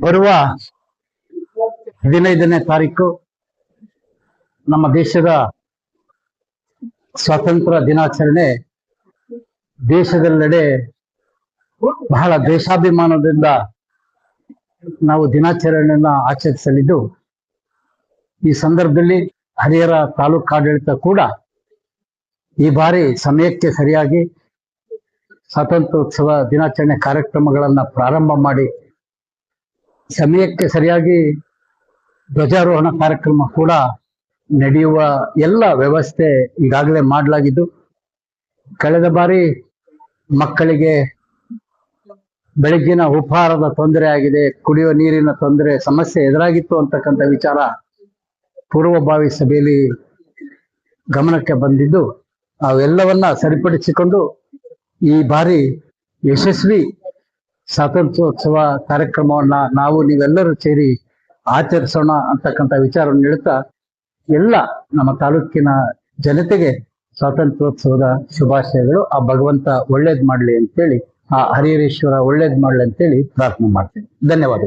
ಬರುವ ಹದಿನೈದನೇ ತಾರೀಕು ನಮ್ಮ ದೇಶದ ಸ್ವಾತಂತ್ರ್ಯ ದಿನಾಚರಣೆ ದೇಶದೆಲ್ಲೆಡೆ ಬಹಳ ದೇಶಾಭಿಮಾನದಿಂದ ನಾವು ದಿನಾಚರಣೆಯನ್ನ ಆಚರಿಸಲಿದ್ದು, ಈ ಸಂದರ್ಭದಲ್ಲಿ ಹರಿಹರ ತಾಲೂಕು ಆಡಳಿತ ಕೂಡ ಈ ಬಾರಿ ಸಮಯಕ್ಕೆ ಸರಿಯಾಗಿ ಸ್ವಾತಂತ್ರ್ಯೋತ್ಸವ ದಿನಾಚರಣೆ ಕಾರ್ಯಕ್ರಮಗಳನ್ನ ಪ್ರಾರಂಭ ಮಾಡಿ ಸಮಯಕ್ಕೆ ಸರಿಯಾಗಿ ಧ್ವಜಾರೋಹಣ ಕಾರ್ಯಕ್ರಮ ಕೂಡ ನಡೆಯುವ ಎಲ್ಲ ವ್ಯವಸ್ಥೆ ಈಗಾಗಲೇ ಮಾಡಲಾಗಿದ್ದು, ಕಳೆದ ಬಾರಿ ಮಕ್ಕಳಿಗೆ ಬೆಳಗ್ಗಿನ ಉಪಹಾರದ ತೊಂದರೆ ಆಗಿದೆ, ಕುಡಿಯುವ ನೀರಿನ ತೊಂದರೆ, ಸಮಸ್ಯೆ ಎದುರಾಗಿತ್ತು ಅಂತಕ್ಕಂಥ ವಿಚಾರ ಪೂರ್ವಭಾವಿ ಸಭೆಯಲ್ಲಿ ಗಮನಕ್ಕೆ ಬಂದಿದ್ದು ಅವೆಲ್ಲವನ್ನ ಸರಿಪಡಿಸಿಕೊಂಡು ಈ ಬಾರಿ ಯಶಸ್ವಿ ಸ್ವಾತಂತ್ರ್ಯೋತ್ಸವ ಕಾರ್ಯಕ್ರಮವನ್ನ ನಾವು ನೀವೆಲ್ಲರೂ ಸೇರಿ ಆಚರಿಸೋಣ ಅಂತಕ್ಕಂಥ ವಿಚಾರವನ್ನು ಹೇಳ್ತಾ ಎಲ್ಲ ನಮ್ಮ ತಾಲೂಕಿನ ಜನತೆಗೆ ಸ್ವಾತಂತ್ರ್ಯೋತ್ಸವದ ಶುಭಾಶಯಗಳು. ಆ ಭಗವಂತ ಒಳ್ಳೇದ್ ಮಾಡ್ಲಿ ಅಂತೇಳಿ, ಆ ಹರಿಹರೇಶ್ವರ ಒಳ್ಳೇದ್ ಮಾಡ್ಲಿ ಅಂತೇಳಿ ಪ್ರಾರ್ಥನೆ ಮಾಡ್ತೇನೆ. ಧನ್ಯವಾದ